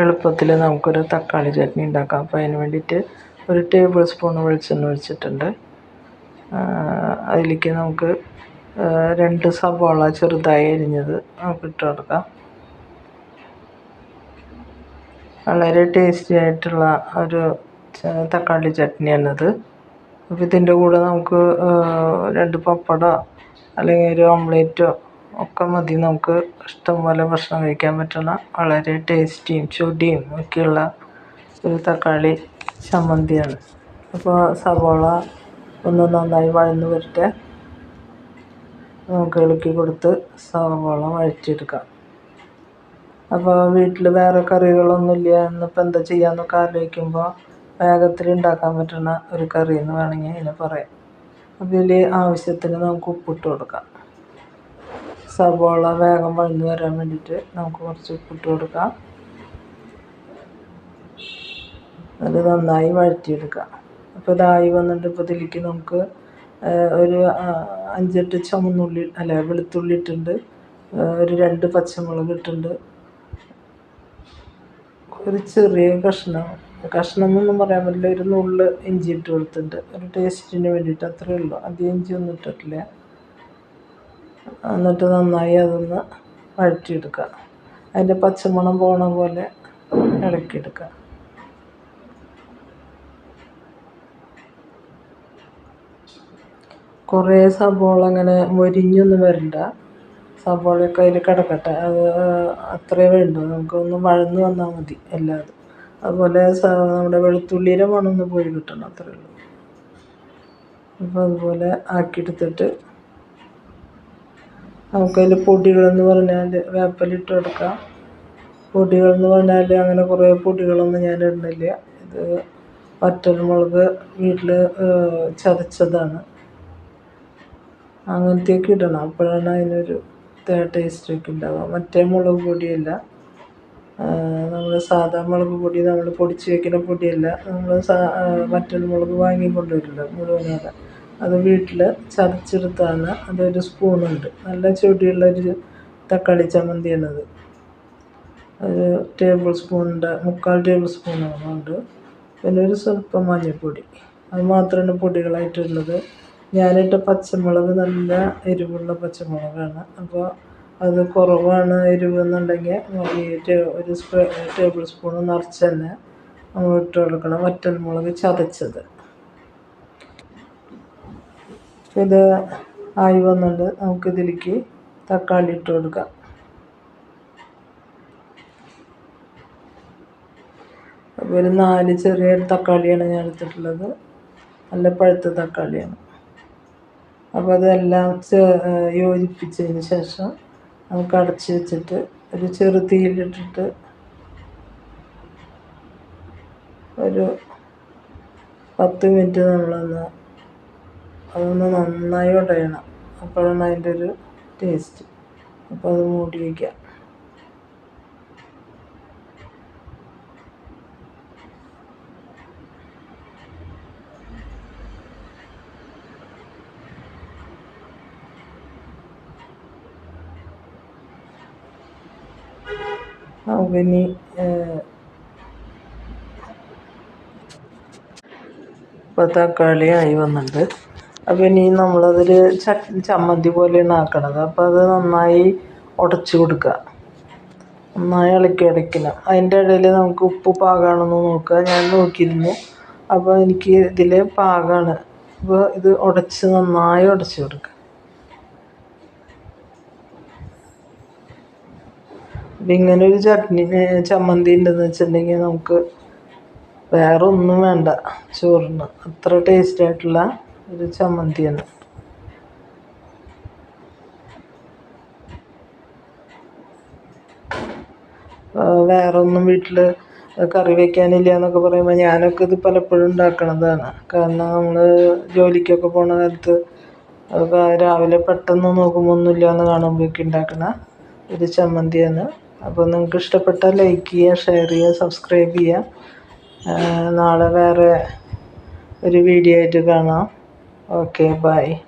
എളുപ്പത്തിൽ നമുക്കൊരു തക്കാളി ചട്നി ഉണ്ടാക്കാം. അപ്പോൾ അതിന് വേണ്ടിയിട്ട് ഒരു ടേബിൾ സ്പൂൺ വെളിച്ചെണ്ണ ഒഴിച്ചിട്ടുണ്ട്. അതിലേക്ക് നമുക്ക് രണ്ട് സവാള ചെറുതായി അരിഞ്ഞത് നമുക്ക് ഇട്ട് കൊടുക്കാം. വളരെ ടേസ്റ്റി ആയിട്ടുള്ള ഒരു തക്കാളി ചട്നിയാണിത്. അപ്പോൾ ഇതിന്റെ കൂടെ നമുക്ക് രണ്ട് പപ്പടമോ അല്ലെങ്കിൽ ഒരു ഓംലേറ്റോ ഒക്കെ മതി. നമുക്ക് ഇഷ്ടം പോലെ ഭക്ഷണം കഴിക്കാൻ പറ്റുന്ന വളരെ ടേസ്റ്റിയും ചൊടിയും ഒക്കെയുള്ള ഒരു തക്കാളി ചമ്മന്തിയാണ്. അപ്പോൾ സവോള ഒന്ന് നന്നായി വഴന്ന് വരട്ടെ. നമുക്ക് ഇളക്കി കൊടുത്ത് സവോള വഴറ്റിയെടുക്കാം. അപ്പോൾ വീട്ടിൽ വേറെ കറികളൊന്നുമില്ല എന്നിപ്പോൾ എന്താ ചെയ്യാമെന്നൊക്കെ ആലോചിക്കുമ്പോൾ വേഗത്തിൽ ഉണ്ടാക്കാൻ പറ്റുന്ന ഒരു കറി എന്ന് വേണമെങ്കിൽ അതിനെ പറയാം. അതിൽ ആവശ്യത്തിന് നമുക്ക് ഉപ്പിട്ട് കൊടുക്കാം. സവോള വേഗം വഴന്നു വരാൻ വേണ്ടിയിട്ട് നമുക്ക് കുറച്ച് ഉപ്പിട്ട് കൊടുക്കാം. അത് നന്നായി വഴറ്റിയെടുക്കാം. അപ്പോൾ ഇതായി വന്നിട്ട് ഇപ്പോൾ ഇതിലേക്ക് നമുക്ക് ഒരു അഞ്ചെട്ട് ചുമന്നുള്ളി അല്ല വെളുത്തുള്ളി ഇട്ടുണ്ട് ഒരു രണ്ട് പച്ചമുളക് ഇട്ടുണ്ട് ഒരു ചെറിയ കഷ്ണം. കഷ്ണം എന്നൊന്നും പറയാൻ പറ്റില്ല. ഒരു നുള്ള് ഇഞ്ചി ഇട്ട് കൊടുത്തിട്ടുണ്ട്. ഒരു ടേസ്റ്റിന് വേണ്ടിയിട്ട് അത്രയേ ഉള്ളൂ. അധികം ഇഞ്ചി ഒന്നും ഇട്ടിട്ടില്ല. എന്നിട്ട് നന്നായി അതൊന്ന് വഴറ്റിയെടുക്കുക. അതിന്റെ പച്ചമണം പോണ പോലെ ഇളക്കിയെടുക്കുക. കുറേ സബോള അങ്ങനെ മൊരിഞ്ഞൊന്നും വരണ്ട. സബോളയൊക്കെ അതിൽ കിടക്കട്ടെ. അത് അത്രേ വേണ്ടു. നമുക്കൊന്ന് വഴന്ന് വന്നാൽ മതി എല്ലാതും അതുപോലെ നമ്മുടെ വെളുത്തുള്ളിയുടെ മണമൊന്ന് പോയി കിട്ടണം അത്രേ ഉള്ളൂ. അപ്പോൾ അതുപോലെ ആക്കിയെടുത്തിട്ട് നമുക്കതിൽ പൊടികളെന്ന് പറഞ്ഞാൽ വേപ്പലിട്ട് കൊടുക്കാം. പൊടികളെന്ന് പറഞ്ഞാൽ അങ്ങനെ കുറേ പൊടികളൊന്നും ഞാൻ ഇടുന്നില്ല. ഇത് വറ്റൽമുളക് വീട്ടിൽ ചതച്ചതാണ്. അങ്ങനത്തെയൊക്കെ ഇടണം. അപ്പോഴാണ് അതിനൊരു ടേസ്റ്റൊക്കെ ഉണ്ടാവുക. മറ്റേ മുളക് പൊടിയല്ല. നമ്മൾ സാധാ മുളക് പൊടി നമ്മൾ പൊടിച്ച് വയ്ക്കുന്ന പൊടിയല്ല. നമ്മൾ സാ വറ്റൽ മുളക് വാങ്ങി കൊണ്ടുവരില്ല മുഴുവനാണ് അത് വീട്ടിൽ ചതച്ചെടുത്താണ് അതൊരു സ്പൂണുണ്ട്. നല്ല ചൊടിയുള്ളൊരു തക്കാളി ചമ്മന്തിയാണത്. ഒരു ടേബിൾ സ്പൂണിന്റെ മുക്കാൽ ടേബിൾ സ്പൂണുണ്ട് പിന്നെ ഒരു സ്വല്പം മഞ്ഞൾപ്പൊടി. അത് മാത്രമാണ് പൊടികളായിട്ടുള്ളത് ഞാനിട്ട പച്ചമുളക് നല്ല എരിവുള്ള പച്ചമുളകാണ്. അപ്പോൾ അത് കുറവാണ് എരിവ് എന്നുണ്ടെങ്കിൽ ഈ ഒരു ടേബിൾ സ്പൂൺ നിറച്ച് തന്നെ നമ്മൾ ഇട്ട് കൊടുക്കണം. വറ്റൽമുളക് ചതച്ചത്. ഇത് ആയി വന്നിട്ട് നമുക്കിതിലേക്ക് തക്കാളി ഇട്ട് കൊടുക്കാം. ഒരു നാല് ചെറിയ തക്കാളിയാണ് ഞാൻ എടുത്തിട്ടുള്ളത്. നല്ല പഴുത്ത തക്കാളിയാണ്. അപ്പോൾ അതെല്ലാം യോജിപ്പിച്ചതിന് ശേഷം നമുക്ക് അടച്ച് വെച്ചിട്ട് ഒരു ചെറു തീയിലിട്ടിട്ട് ഒരു പത്ത് മിനിറ്റ് നമ്മളൊന്ന് അതൊന്ന് നന്നായി ഉടയണം അപ്പോഴാണ് അതിന്റെ ഒരു ടേസ്റ്റ് അപ്പോൾ അത് മൂടി വയ്ക്കാം നമുക്കിനി ഇപ്പോൾ തക്കാളി ആയി വന്നിട്ടുണ്ട്. അപ്പോൾ ഇനി നമ്മളതിൽ ചമ്മന്തി പോലെയാണ് ആക്കണത്. അപ്പോൾ അത് നന്നായി ഉടച്ചു കൊടുക്കുക നന്നായി ഇളക്കി ഉടയ്ക്കണം അതിന്റെ ഇടയിൽ നമുക്ക് ഉപ്പ് പാകമാണെന്ന് നോക്കുക ഞാൻ നോക്കിയിരുന്നു. അപ്പോൾ എനിക്ക് ഇതിൽ പാകമാണ് അപ്പോൾ ഇത് ഉടച്ച് നന്നായി ഉടച്ചു കൊടുക്കുക അപ്പം ഇങ്ങനെ ഒരു ചട്നി ചമ്മന്തി ഉണ്ടെന്ന് വെച്ചിട്ടുണ്ടെങ്കിൽ നമുക്ക് വേറെ ഒന്നും വേണ്ട. ചോറിന്. അത്ര ടേസ്റ്റ് ആയിട്ടുള്ള ഒരു ചമ്മന്തിയാണ്. വേറെ ഒന്നും വീട്ടിൽ കറി വെക്കാനില്ല എന്നൊക്കെ പറയുമ്പോൾ ഞാനൊക്കെ ഇത് പലപ്പോഴും ഉണ്ടാക്കണതാണ്. കാരണം നമ്മൾ ജോലിക്കൊക്കെ പോണ കാലത്ത് രാവിലെ പെട്ടെന്ന് നോക്കുമ്പോൾ ഒന്നുമില്ല എന്ന് കാണുമ്പോഴേക്കും ഉണ്ടാക്കണ ഒരു ചമ്മന്തിയാണ്. അപ്പോൾ നിങ്ങൾക്ക് ഇഷ്ടപ്പെട്ടാൽ ലൈക്ക് ചെയ്യുക ഷെയർ ചെയ്യുക സബ്സ്ക്രൈബ് ചെയ്യുക. നാളെ വേറെ ഒരു വീഡിയോ ആയിട്ട് കാണാം. Okay, bye.